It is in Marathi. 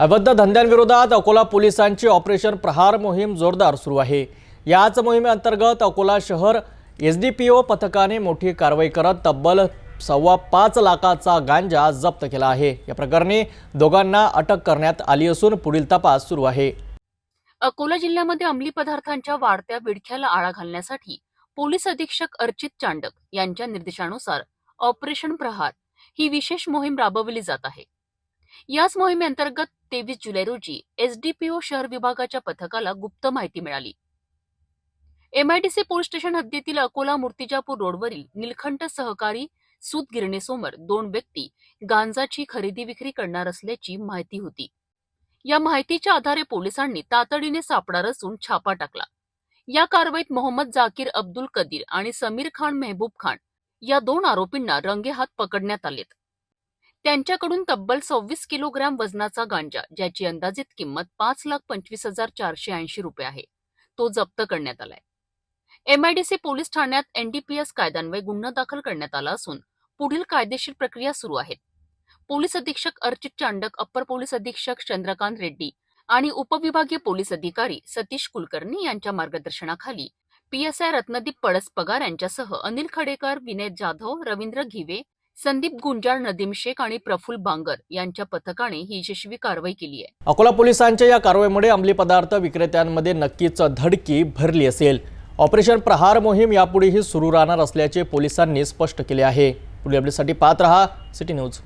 अबद्ध धंद्यांविरोधात अकोला पोलिसांची ऑपरेशन प्रहार मोहीम जोरदार सुरू आहे. याच मोहिमेअंतर्गत अकोला शहर एस डी पी ओ पथकाने मोठी कारवाई करत तब्बल सव्वा पाच लाखाचा गांजा जप्त केला आहे. या प्रकरणी दोघांना अटक करण्यात आली असून पुढील तपास सुरू आहे. अकोला जिल्ह्यामध्ये अंमली पदार्थांच्या वाढत्या विडख्याला आळा घालण्यासाठी पोलीस अधीक्षक अर्चित चांडक यांच्या निर्देशानुसार ऑपरेशन प्रहार ही विशेष मोहीम राबवली जात आहे. याच मोहिमेअंतर्गत तेवीस जुलै रोजी एसडीपीओ शहर विभागाच्या पथकाला गुप्त माहिती मिळाली. एमआयडीसी पोलीस स्टेशन हद्दीतील अकोला मूर्तिजापूर रोडवरील निलखंठ सहकारी सूत गिरणीसमोर दोन व्यक्ती गांजाची खरेदी विक्री करणार असल्याची माहिती होती. या माहितीच्या आधारे पोलिसांनी तातडीने सापडा रचून छापा टाकला. या कारवाईत मोहम्मद जाकीर अब्दुल कदीर आणि समीर खान मेहबूब खान या दोन आरोपींना रंगेहात पकडण्यात आलेत. त्यांच्याकडून तब्बल सव्वीस किलोग्रॅम वजनाचा गांजा ज्याची अंदाजित किंमत पाच लाख पंचवीस हजार चारशे ऐंशी रुपये आहे तो जप्त करण्यात आलाय. एमआयडीसी पोलीस ठाण्यात एनडीपीएस कायद्यान्वये गुन्हा दाखल करण्यात आला असून पुढील कायदेशीर प्रक्रिया सुरू आहेत. पोलीस अधीक्षक अर्चित चांडक अप्पर पोलीस अधीक्षक चंद्रकांत रेड्डी आणि उपविभागीय पोलीस अधिकारी सतीश कुलकर्णी यांच्या मार्गदर्शनाखाली पीएसआय रत्नदीप पळस पगार यांच्यासह अनिल खडेकर विनय जाधव रवींद्र घिवे संदीप गुंजाळ नदीम शेख आणि प्रफुल्ल बांगर यांच्या पथकाने ही यशस्वी कारवाई केली आहे. अकोला पोलिसांच्या या कारवाईमुळे अंमली पदार्थ विक्रेत्यांमध्ये नक्कीच धडकी भरली असेल. ऑपरेशन प्रहार मोहीम यापुढेही सुरू राहणार असल्याचे पोलिसांनी स्पष्ट केले आहे. पुढील अपडेटसाठी पाहत रहा सिटी न्यूज.